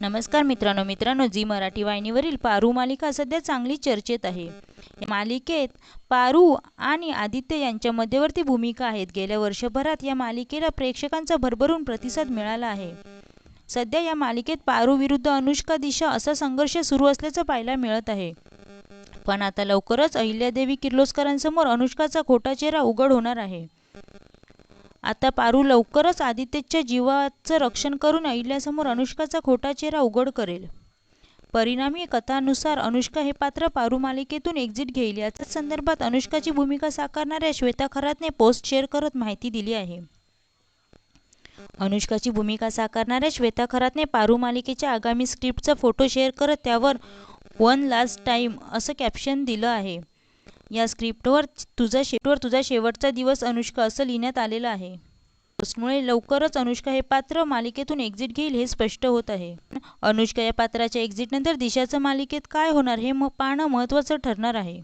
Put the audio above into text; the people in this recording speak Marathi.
नमस्कार मित्रांनो मित्रांनो जी मराठी वाहिनीवरील पारू मालिका सध्या चांगली चर्चेत आहे. या मालिकेत पारू आणि आदित्य यांच्या मध्यवर्ती भूमिका आहेत. गेल्या वर्षभरात या मालिकेला प्रेक्षकांचा भरभरून प्रतिसाद मिळाला आहे. सध्या या मालिकेत पारू विरुद्ध अनुष्का दिशा असा संघर्ष सुरू असल्याचं पाहायला मिळत आहे. पण आता लवकरच अहिल्यादेवी किर्लोस्करांसमोर अनुष्काचा खोटा चेहरा उघड होणार आहे. आता पारू लवकरच आदित्यच्या जीवाचं रक्षण करून अहिल्यासमोर अनुष्काचा खोटा चेहरा उघड करेल. परिणामी कथानुसार अनुष्का हे पात्र पारू मालिकेतून एक्झिट घेईल. याच्याच संदर्भात अनुष्काची भूमिका साकारणाऱ्या श्वेता खरातने पोस्ट शेअर करत माहिती दिली आहे. अनुष्काची भूमिका साकारणाऱ्या श्वेता खरातने पारू मालिकेच्या आगामी स्क्रिप्टचा फोटो शेअर करत त्यावर वन लास्ट टाईम असं कॅप्शन दिलं आहे. या स्क्रिप्टवर तुझा शेवटवर तुझा शेवटचा दिवस अनुष्का असं लिहिण्यात आलेलं आहे. पोस्टमुळे लवकरच अनुष्का हे पात्र मालिकेतून एक्झिट घेईल हे स्पष्ट होत आहे. अनुष्का या पात्राच्या एक्झिटनंतर दिशाचं मालिकेत काय होणार हे म पाहणं महत्त्वाचं ठरणार आहे.